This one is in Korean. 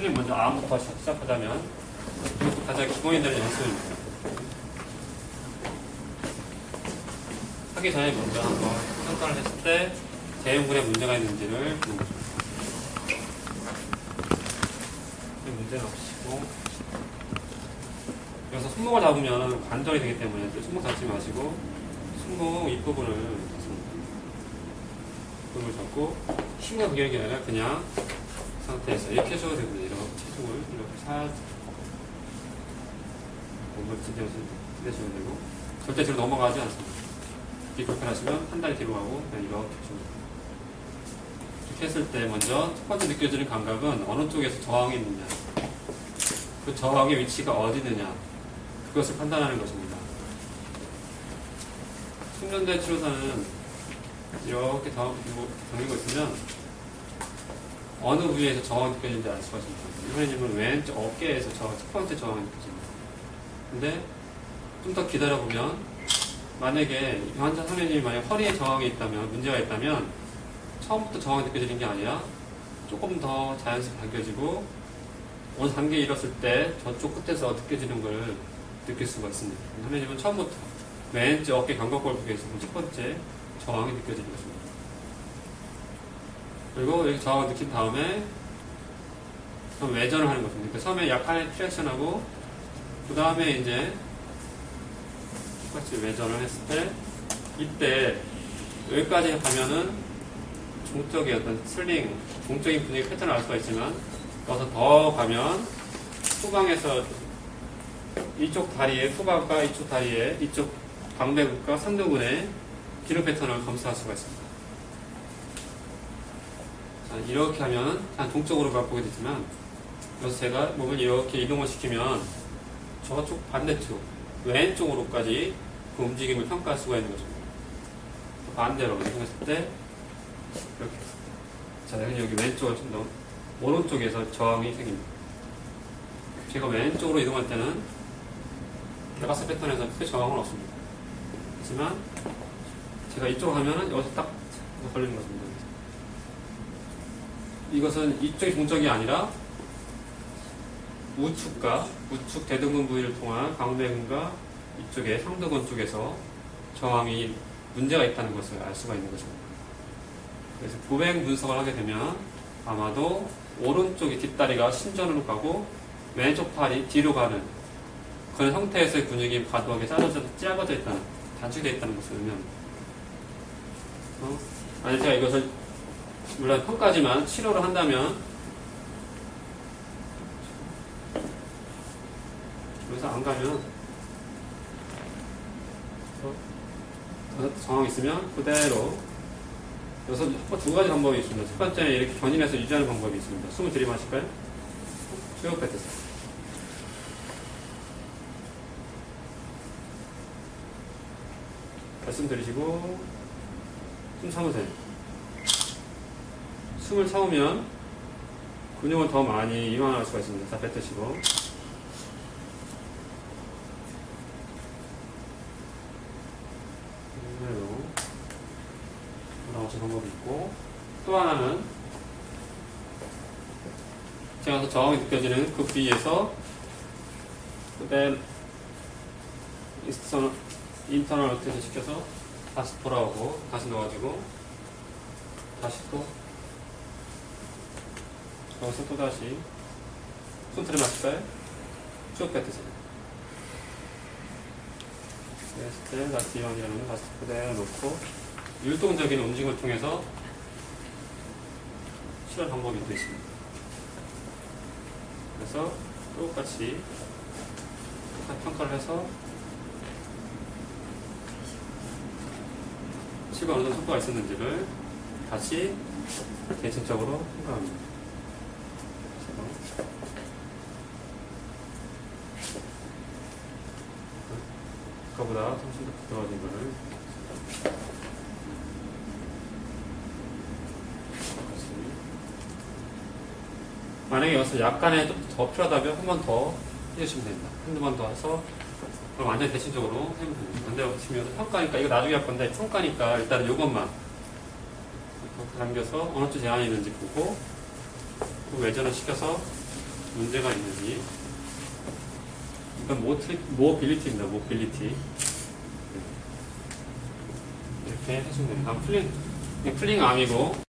틀린 먼저 암부터 시작하자면 가장 기본이 되는 연습입니다. 하기 전에 먼저 한번 평가를 했을 때 대응군에 문제가 있는지를 보는 거죠. 이 문제는 없으시고 여기서 손목을 잡으면 관절이 되기 때문에 또 손목 잡지 마시고 손목 윗부분을 잡습니다. 부분을 잡고 힘과 비교하는 게 아니라 그냥 그 상태에서 이렇게 해줘도 되거든요. 이렇게 체중을 이렇게 살짝 몸을 찌대주면 되고 절대 뒤로 넘어가지 않습니다. 이렇게 불편하시면 한 다리 뒤로 가고 그냥 이렇게 줍니다. 이렇게 했을 때 먼저 첫 번째 느껴지는 감각은 어느 쪽에서 저항이 있느냐 그 저항의 위치가 어디 있느냐 그것을 판단하는 것입니다. 숙련대 치료사는 이렇게 더 당기고 있으면 어느 부위에서 저항이 느껴지는지 알 수가 있습니다. 이번에님은 왼쪽 어깨에서 저첫 번째 저항이 느껴집니다. 근데 좀 더 기다려보면 만약에 이 환자 선생님이 만약 허리에 저항이 있다면 문제가 있다면 처음부터 저항이 느껴지는 게 아니라 조금 더 자연스럽게 느껴지고 어느 단계에 이뤘을 때 저쪽 끝에서 느껴지는 걸 느낄 수가 있습니다. 선생님은 처음부터 왼쪽 어깨 견갑골 부위에서 첫 번째 저항이 느껴지는 것입니다. 그리고 여기 저항을 느낀 다음에 그럼 외전을 하는 것입니다. 그러니까 처음에 약간의 트랙션하고 그 다음에 이제 똑같이 외전을 했을 때 이때 여기까지 가면은 종적인 어떤 슬링, 종적인 분위기 패턴을 알 수가 있지만 여기서 더 가면 후방에서 이쪽 다리에 후방과 이쪽 다리에 이쪽 방배근과 상두근의 기록 패턴을 검사할 수가 있습니다. 자, 이렇게 하면 한 동쪽으로 바꾸게 되지만 그래서 제가 몸을 이렇게 이동을 시키면 저쪽 반대쪽 왼쪽으로까지 그 움직임을 평가할 수가 있는 거죠. 반대로 이동했을 때 이렇게 자 여기 여기 왼쪽을 좀 더 오른쪽에서 저항이 생깁니다. 제가 왼쪽으로 이동할 때는 대가스 패턴에서 크게 저항은 없습니다. 하지만 제가 이쪽으로 가면은 여기서 딱 걸리는 것입니다. 이것은 이쪽이 동적이 아니라 우측과 우측 대등근 부위를 통한 광배근과 이쪽에 상두근 쪽에서 저항이 문제가 있다는 것을 알 수가 있는 것입니다. 그래서 보행 분석을 하게 되면 아마도 오른쪽이 뒷다리가 신전으로 가고 왼쪽 팔이 뒤로 가는 그런 형태에서의 근육이 과도하게 짜져져 작아져 있다는 단축되어 있다는 것을 의미합니다. 어? 만약 제가 이것을 물론 평까지만 치료를 한다면 여기서 안 가면 어, 정황이 있으면 그대로 여기서 두 가지 방법이 있습니다. 첫 번째는 이렇게 견인해서 유지하는 방법이 있습니다. 숨을 들이마실까요? 쭉 뱉으세요. 말씀 들이시고 숨 참으세요. 숨을 참으면 근육을 더 많이 이완할 수가 있습니다. 자, 뱉으시고 그대로 돌아오신 방법이 있고. 또 하나는 제가 저항이 느껴지는 그 부위에서 그대로 인터널 어테이션 시켜서 다시 돌아오고 다시 넣어가지고 다시 또 여기서 또 다시 손틀을 맞을까요? 쭉 뱉으세요. 그랬을 때 다시 이완이라는 다시 그대로 놓고 율동적인 움직임을 통해서 치료 방법이 또 있습니다. 그래서 똑같이 평가를 해서 치료가 어느 정도 효과가 있었는지를 다시 대칭적으로 평가합니다. 아까보다 훨씬 더 부드러워진 거를 만약에 여기서 약간의 좀 더 필요하다면 한 번 더 해주시면 됩니다. 한두 번 더 해서 그럼 완전히 대칭적으로 해보면 됩니다. 근데 지금 평가니까 이거 나중에 할 건데 평가니까 일단 이것만 이렇게 당겨서 어느 쪽 제한이 있는지 보고 그 외전을 시켜서 문제가 있는지. 이건 모트, 모빌리티입니다. 모빌리티. 이렇게 해주면 됩니다. 풀링, 풀링 암이고,